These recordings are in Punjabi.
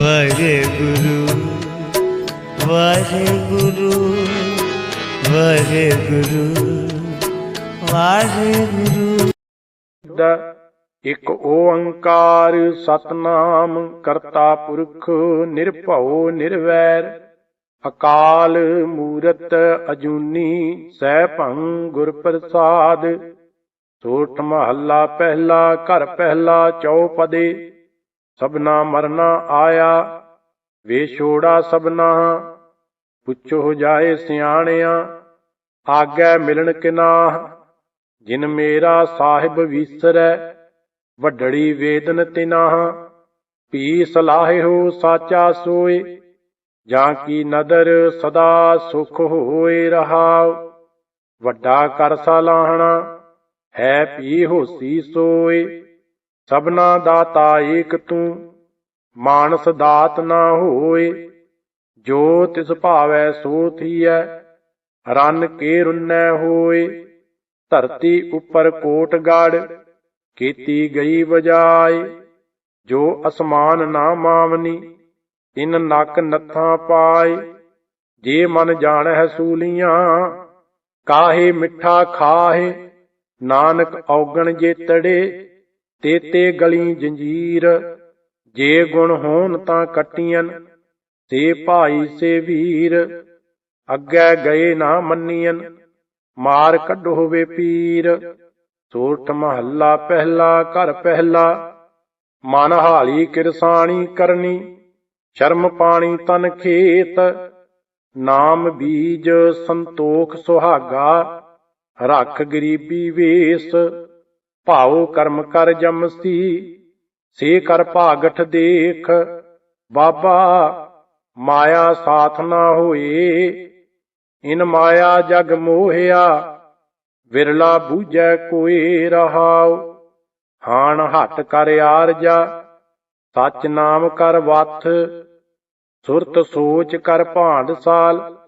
ਵਾਹਿਗੁਰੂ ਵਾਹਿਗੁਰੂ ਵਾਹਿਗੁਰੂ ਵਾਹਿਗੁਰੂ। ਦਾ ਇੱਕ ਓੰਕਾਰ ਸਤਨਾਮ ਕਰਤਾ ਪੁਰਖ ਨਿਰਭਉ ਨਿਰਵੈਰ, ਅਕਾਲ ਮੂਰਤ ਅਜੂਨੀ ਸੈਭੰ ਗੁਰ ਪ੍ਰਸਾਦ ਸੋਠ ਮਹੱਲਾ ਪਹਿਲਾ ਘਰ ਪਹਿਲਾ ਚੌਪਦੇ ਸਭਨਾ ਮਰਨਾ ਆਇਆ ਵੇਛੋੜਾ ਸਭਨਾ, ਪੁੱਛੋ ਜਾਏ ਸਿਆਣਿਆ, ਆਗੇ ਮਿਲਣ ਕਿਨਾਹ, ਜਿਨ ਮੇਰਾ ਸਾਹਿਬ ਵੀਸਰੈ ਵੱਡੜੀ ਵੇਦਨ ਤਿਨਾਹ ਪੀ ਸਲਾਹਿਓ ਸਾਚਾ ਸੋਏ, ਜਾਂ ਕੀ ਨਦਰ ਸਦਾ ਸੁਖ ਹੋਏ ਰਹਾਉ, ਵੱਡਾ ਕਰ ਸਲਾਹਣਾ ਹੈ ਪੀ ਹੋਸੀ ਸੋਏ। ਸਭਨਾ ਦਾਤਾ ਏਕ ਤੂੰ, ਮਾਨਸ ਦਾਤ ਨਾ ਹੋਏ। ਜੋ ਤਿਸ ਭਾਵੈ ਸੋ ਥੀਐ, ਰੰਨ ਕੇ ਰੁੰਨੈ ਹੋਏ। ਧਰਤੀ ਉੱਪਰ ਕੋਟ ਗੜ, ਕੀਤੀ ਗਈ ਵਜਾਏ। ਜੋ ਅਸਮਾਨ ਨਾ ਮਾਵਨੀ, ਇਨ ਨੱਕ ਨੱਥਾਂ ਪਾਏ। ਜੇ ਮਨ ਜਾਣੈ ਸੂਲੀਆਂ, ਕਾਹੇ ਮਿੱਠਾ ਖਾਹੇ। ਨਾਨਕ ਔਗਣ ਜੇ ਤੜੇ ਤੇਤੇ ਗਲੀ ਜੰਜੀਰ, ਜੇ ਗੁਣ ਹੋਣ ਤਾਂ ਕੱਟੀਆਂ ਤੇ ਭਾਈ ਸੇ ਵੀਰ, ਅੱਗੇ ਗਏ ਨਾ ਮੰਨੀਆਂ ਮਾਰ ਕੱਢੋ ਹੋਵੇ ਪੀਰ ਸੋਠ ਮਹੱਲਾ ਪਹਿਲਾ, ਘਰ ਪਹਿਲਾ, ਮਨ ਹਾਲੀ ਕਿਰਸਾਣੀ ਕਰਨੀ, ਸ਼ਰਮ ਪਾਣੀ ਤਨ ਖੇਤ, ਨਾਮ ਬੀਜ ਸੰਤੋਖ ਸੁਹਾਗਾ, ਰੱਖ ਗਰੀਬੀ ਵੇਸ ਭਾਉ ਕਰਮ ਕਰ ਜਮਸੀ ਸੇ। ਕਰ ਭਾਗਠ ਦੇਖ। ਬਾਬਾ, ਮਾਇਆ ਸਾਥ ਨਾ ਹੋਏ। ਇਨ ਮਾਇਆ ਜਗ ਮੋਹਿਆ, ਵਿਰਲਾ ਬੂਝੈ ਕੋਈ ਰਹਾਉ। ਹਾਣ ਹੱਟ ਕਰ ਆਰਜਾ, ਸਚ ਨਾਮ ਕਰ ਵਥ ਸੁਰਤ ਸੋਚ ਕਰ ਭਾਂਡ ਸਾਲ।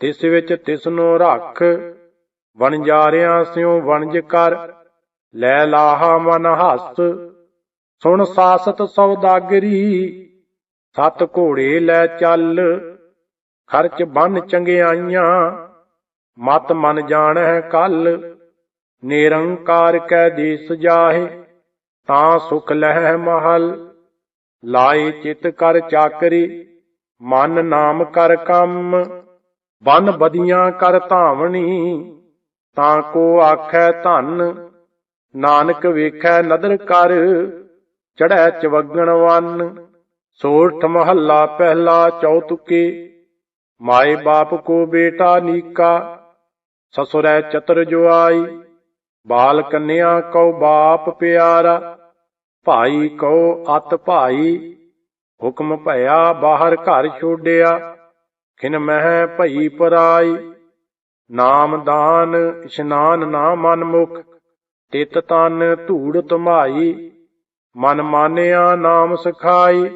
ਤਿਸ ਵਿੱਚ ਤਿਸ ਨੂੰ ਰੱਖ। ਵਣਜਾਰਿਆਂ ਸਿਉ ਵਣਜ ਕਰ। ਲੈ ਲਾਹਾ ਮਨ ਹੱਸ। ਸੁਣ ਸਾਸਤ ਸੌਦਾਗਰੀ ਸਤ ਘੋੜੇ ਲੈ ਚੱਲ। ਖਰਚ ਬੰਨ ਚੰਗਿਆਈਆਂ, ਮਤ ਮਨ ਜਾਣੈ ਕੱਲ। ਨਿਰੰਕਾਰ ਕੈ ਦੇਸ ਜਾਹੇ, ਤਾਂ ਸੁਖ ਲਹਿ ਮਹਲ। ਲਾਏ ਚਿਤ ਕਰ ਚਾਕਰੀ, ਮਨ ਨਾਮ ਕਰ ਕੰਮ। ਬਨ ਬਦੀਆਂ ਕਰ ਧਾਵਣੀ, ਤਾਂ ਕੋ ਆਖੈ ਧਨ। ਨਾਨਕ ਵੇਖੈ ਨਦਰ ਕਰ ਚੜੈ ਚਵਗਣ ਵੰਨ। ਸੋਠ ਮਹੱਲਾ ਪਹਿਲਾ ਚੌਤੁਕੇ, ਮਾਏ ਬਾਪ ਕੋ ਬੇਟਾ ਨੀਕਾ, ਸਸੁਰੈ ਚਤਰ ਜੁਆਈ ਬਾਲ ਕੰਨਿਆ ਕਉ ਬਾਪ ਪਿਆਰਾ, ਭਾਈ ਕਉ ਅਤ ਭਾਈ। ਹੁਕਮ ਭਇਆ ਬਾਹਰ ਘਰ ਛੋਡਿਆ, ਖਿਨ ਮਹਿ ਭਈ ਪਰਾਈ। ਨਾਮ ਦਾਨ, ਇਸ਼ਨਾਨ ਨਾ ਮਨ ਮੁਖ ਤਿਤ ਤਨ ਧੂੜ ਧਮਾਈ, ਮਨ ਮਾਨਿਆ ਨਾਮ ਸਖਾਈ,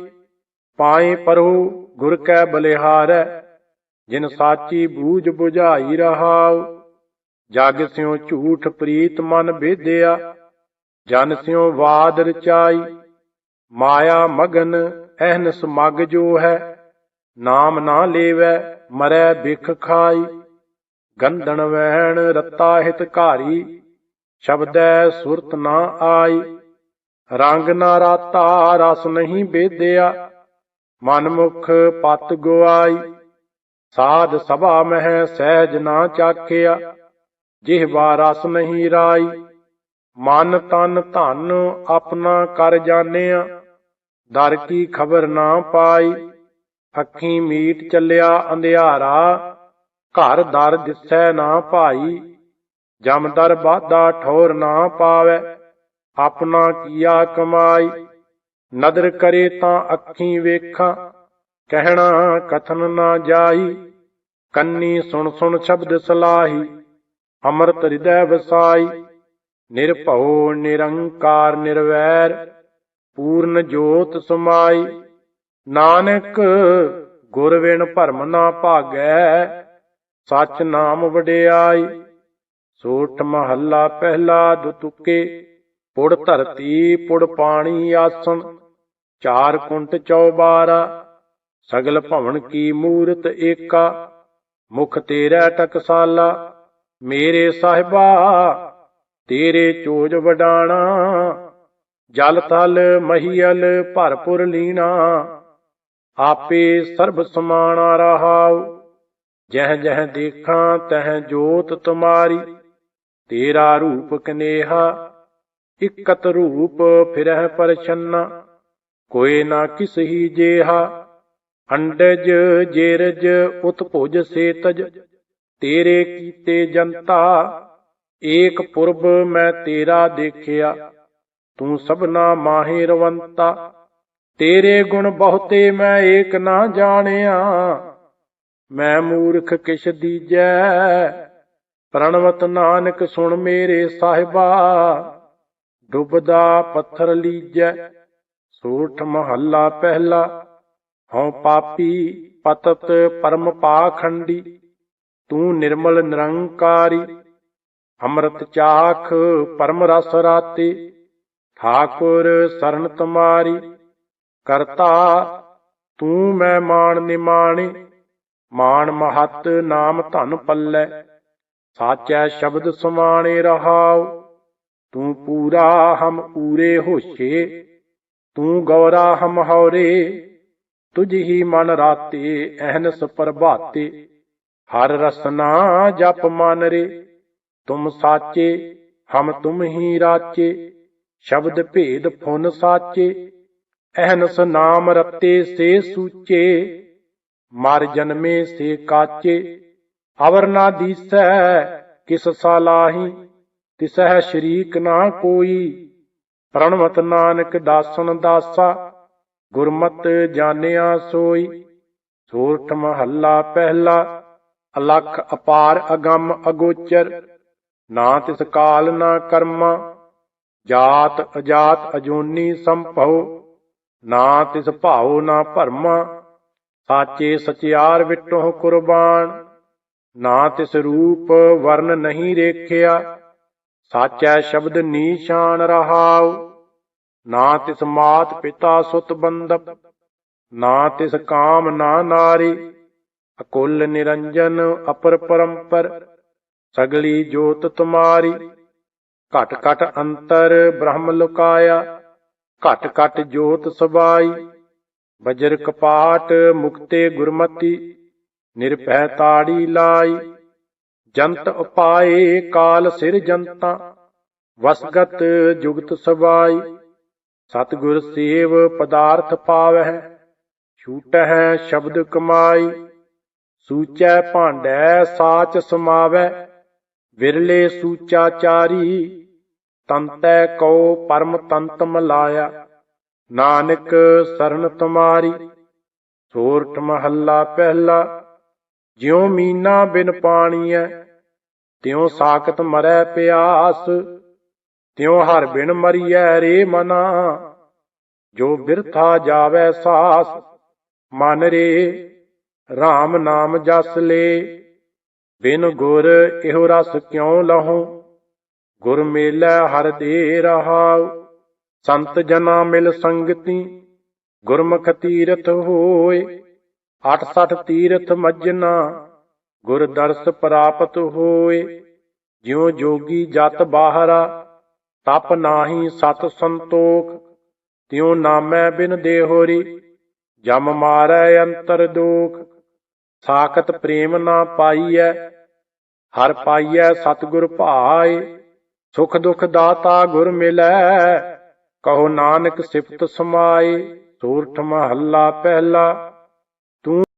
ਪਾਏ ਪਰੋ ਗੁਰ ਕੈ ਬਲਿਹਾਰੈ, ਜਿਨ ਸਾਚੀ ਬੂਝ 부ਝਾਈ ਰਹਾਉ। ਜਗ ਸਿਉ ਝੂਠ ਪ੍ਰੀਤ ਮਨ ਭੇਦਿਆ ਜਨ ਸਿਉ ਵਾਦ ਰਚਾਈ। ਮਾਇਆ ਮਗਨ ਅਹਨਸ ਮਗ ਜੋ ਹੈ, ਨਾਮ ਨਾ ਲੇਵੈ, ਮਰੈ ਬਿਖ ਖਾਈ। ਗੰਧਣ ਵਹਿਣ ਰਤਾ ਹਿਤ ਘਾਰੀ ਸ਼ਬਦੈ ਸੁਰਤ ਨਾ ਆਈ। ਰੰਗ ਨਾ ਰਾਤਾ ਰਸ ਨਹੀਂ ਬੇਦਿਆ ਮਨ ਮੁਖ ਪਤ ਗੁਆਈ। ਸਾਧ ਸਭਾ ਮਹਿ ਸਹਿਜ ਨਾ ਚਾਖਿਆ। ਜਿਹਵਾ ਰਸ ਨਹੀਂ ਰਾਈ। ਮਨ ਤਨ ਧਨ ਆਪਣਾ ਕਰ ਜਾਣਿਆ। ਦਰ ਕੀ ਖਬਰ ਨਾ ਪਾਈ। ਅੱਖੀ ਮੀਟ ਚੱਲਿਆ ਅੰਧਿਆਰਾ। ਘਰ ਦਰ ਦਿਸੈ ਨਾ ਭਾਈ। ਜਮਦਰ ਬਾਦਾ ਠੌਰ ਨਾ ਪਾਵੈ, ਆਪਣਾ ਕੀਆ ਕਮਾਈ? ਨਦਰ ਕਰੇ ਤਾਂ ਅੱਖੀ ਵੇਖਾਂ, ਕਹਿਣਾ ਕਥਨ ਨਾ ਜਾਈ। ਕੰਨੀ ਸੁਣ ਸੁਣ ਸ਼ਬਦ ਸਲਾਹੀ, ਅੰਮ੍ਰਿਤ ਹਿਰਦੈ ਵਸਾਈ। ਨਿਰਭਉ, ਨਿਰੰਕਾਰ, ਨਿਰਵੈਰ, ਪੂਰਨ ਜੋਤ ਸਮਾਈ। ਨਾਨਕ ਗੁਰ ਵਿਣ ਭਰਮ ਨਾ ਭਾਗੈ, ਸਚ ਨਾਮ ਵਡਿਆਈ। ਸੋਠ ਮਹੱਲਾ ਪਹਿਲਾ ਦੁਤੁਕੇ ਪੁੜ ਧਰਤੀ, ਪੁੜ ਪਾਣੀ ਆਸਣ, ਚਾਰ ਕੁੰਟ ਚੌਬਾਰਾ, ਸਗਲ ਭਵਨ ਕੀ ਮੂਰਤ ਏਕਾ, ਮੁਖ ਤੇਰਾ ਟਕਸਾਲਾ, ਮੇਰੇ ਸਾਹਿਬਾ, ਤੇਰੇ ਚੋਜ ਵਡਾਣਾ, ਜਲ ਥਲ ਮਹੀਲ ਭਰਪੁਰ ਲੀਣਾ, ਆਪੇ ਸਰਬ ਸਮਾਣਾ ਰਹਾਉ, ਜਹ ਜਹ ਦੇਖਾਂ ਤਹ ਜੋਤ ਤੁਮਾਰੀ। ਤੇਰਾ ਰੂਪ ਕਨੇਹਾ, ਇਕਤ ਰੂਪ ਫਿਰਹਿ ਪਰਛੰਨਾ ਕੋਏ ਨਾ ਕਿਸ ਹੀ ਜੇਹਾ, ਅੰਡਜ ਜੇਰਜ ਉਤਭੁਜ ਸੇਤਜ, ਤੇਰੇ ਕੀਤੇ ਜਨਤਾ, ਏਕ ਪੁਰਬ ਮੈਂ ਤੇਰਾ ਦੇਖਿਆ, ਤੂੰ ਸਭਨਾ ਮਾਹੇ ਰਵੰਤਾ, ਤੇਰੇ ਗੁਣ ਬਹੁਤੇ ਮੈਂ ਏਕ ਨਾ ਜਾਣਿਆ, ਮੈਂ ਮੂਰਖ ਕਿਛ ਦੀਜੈ ਪ੍ਰਣਵਤ ਨਾਨਕ ਸੁਣ ਮੇਰੇ ਸਾਹਿਬਾ, ਡੁੱਬਦਾ ਪੱਥਰ ਲੀਜੈ ਸੋਠ ਮਹੱਲਾ ਪਹਿਲਾ, ਹਉ ਪਾਪੀ ਪਤਤ ਪਰਮ ਪਾਖੰਡੀ, ਤੂੰ ਨਿਰਮਲ ਨਿਰੰਕਾਰੀ, ਅੰਮ੍ਰਿਤ ਚਾਖ ਪਰਮ ਰਸ ਰਾਤੇ, ਠਾਕੁਰ ਸਰਨ ਤੁਮਾਰੀ, ਕਰਤਾ ਤੂੰ ਮੈਂ ਮਾਣ ਨਿਮਾਣੇ, ਮਾਣ ਮਹਤ ਨਾਮ ਧਨ ਪੱਲੇ। ਸਾਚੈ ਸ਼ਬਦ ਸਮਾਣੇ ਰਹਾਉ, ਤੂੰ ਪੂਰਾ ਹਮ ਪੂਰੇ ਹੋਸ਼ੇ ਤੂੰ ਗੌਰਾ ਹਮ ਹੌਰੇ ਤੁਝ ਹੀ ਮਨ ਰਾਤੇ ਅਹਨਸ ਪ੍ਰਭਾਤੇ, ਹਰ ਰਸਨਾ ਜਪ ਮਨ ਰੇ, ਤੁਮ ਸਾਚੇ, ਹਮ ਤੁਮ ਹੀ ਰਾਚੇ, ਸ਼ਬਦ ਭੇਦ ਫੁਨ ਸਾਚੇ, ਅਹਨਸ ਨਾਮ ਰਤੇ ਸੇ ਸੂਚੇ, ਮਰ ਜਨਮੇ ਸੇ ਕਾਚੇ ਅਵਰ ਨਾ ਦੀਸੈ, ਕਿਸ ਸਾਲਾਹੀ ਤਿਸਹਿ ਸ਼ਰੀਕ ਨਾ ਕੋਈ। ਪ੍ਰਣਵਤ ਨਾਨਕ ਦਾਸਨ ਦਾਸਾ, ਗੁਰਮਤ ਜਾਣਿਆ ਸੋਈ। ਸੂਰਠ ਮਹੱਲਾ ਪਹਿਲਾ, ਅਲਖ ਅਪਾਰ ਅਗੰਮ ਅਗੋਚਰ। ਨਾ ਤਿਸ ਕਾਲ ਨਾ ਕਰਮਾ, ਜਾਤ ਅਜਾਤ ਅਜੋਨੀ ਸੰਭਉ। ਨਾ ਤਿਸ ਭਾਉ ਨਾ ਭਰਮਾ, ਸਾਚੇ ਸਚਿਆਰ ਵਿਟੋ ਕੁਰਬਾਨ। ਨਾ ਤਿਸ ਰੂਪ ਵਰਨ ਨਹੀਂ ਰੇਖਿਆ, ਸਾਚੈ ਸ਼ਬਦ ਨੀਸ਼ਾਨ ਰਹਾਉ। ਨਾ ਤਿਸ ਮਾਤ ਪਿਤਾ ਸੁਤ ਬੰਦਪ ਨਾ ਤਿਸ ਕਾਮ ਨਾ ਨਾਰੀ, ਅਕੁਲ ਨਿਰੰਜਨ ਅਪਰ ਪਰੰਪਰ, ਸਗਲੀ ਜੋਤ ਤੁਮਾਰੀ। ਘਟ ਘਟ ਅੰਤਰ ਬ੍ਰਹਮ ਲੁਕਾਇਆ, ਘਟ ਘਟ ਜੋਤ ਸਬਾਈ ਬਜਰ ਕਪਾਟ ਮੁਕਤੇ ਗੁਰਮਤੀ। ਨਿਰਭੈ ਤਾੜੀ ਲਾਈ। ਜੰਤ ਉਪਾਏ ਕਾਲ ਸਿਰ ਜੰਤਾ, ਵਸਗਤ ਜੁਗਤ ਸਬਾਈ ਸਤਿਗੁਰ ਸੇਵ ਪਦਾਰਥ ਪਾਵਹਿ, ਛੂਟਹਿ ਸ਼ਬਦ ਕਮਾਈ। ਸੂਚੈ ਭਾਂਡੈ ਸਾਚ ਸਮਾਵੈ ਵਿਰਲੇ ਸੂਚਾਚਾਰੀ ਤੰਤੈ ਕਉ ਪਰਮ ਤੰਤ ਮਲਾਇਆ ਨਾਨਕ ਸਰਨ ਤੁਮਾਰੀ। ਸੋਰਠ ਮਹੱਲਾ ਪਹਿਲਾ ਜਿਉ ਮੀਨਾ ਬਿਨ ਪਾਣੀਐ, ਤਿਉ ਸਾਖਤ ਮਰੈ ਪਿਆਸ, ਤਿਉ ਹਰ ਬਿਨ ਮਰੀਐ ਰੇ ਮਨਾ। ਜੋ ਬਿਰਥਾ ਜਾਵੈ ਸਾਸ, ਮਨ ਰੇ RAM ਨਾਮ ਜਸ ਲੇ। ਬਿਨ ਗੁਰ ਇਹੋ ਰਸ ਕਿਉ ਲਹੋ, ਗੁਰ ਮੇਲੇ ਹਰ ਦੇ ਰਹਾਉ। ਸੰਤ ਜਨਾ ਮਿਲ ਸੰਗਤੀ, ਗੁਰਮੁਖ ਤੀਰਥ ਹੋਏ 68 ਤੀਰਥ ਮੱਜਨਾ, ਗੁਰ ਦਰਸ ਪ੍ਰਾਪਤ ਹੋਏ। ਜਿਉ ਜੋਗੀ ਜਤ ਬਾਹਰਾ, ਤਪ ਨਾਹੀ ਸਤ ਸੰਤੋਖ। ਤਿਉ ਨਾਮੈ ਬਿਨ ਦੇਹੋਰੀ, ਜਮ ਮਾਰੈ ਅੰਤਰ ਦੋਖ। ਸਾਖਤ ਪ੍ਰੇਮ ਨਾ ਪਾਈਐ, ਹਰ ਪਾਈਐ ਸਤਿਗੁਰ ਭਾਏ। ਸੁਖ ਦੁਖ ਦਾਤਾ ਗੁਰ ਮਿਲੈ, ਕਹੋ ਨਾਨਕ ਸਿਫਤ ਸਮਾਏ। ਸੂਰਠ ਮਹੱਲਾ ਪਹਿਲਾ tum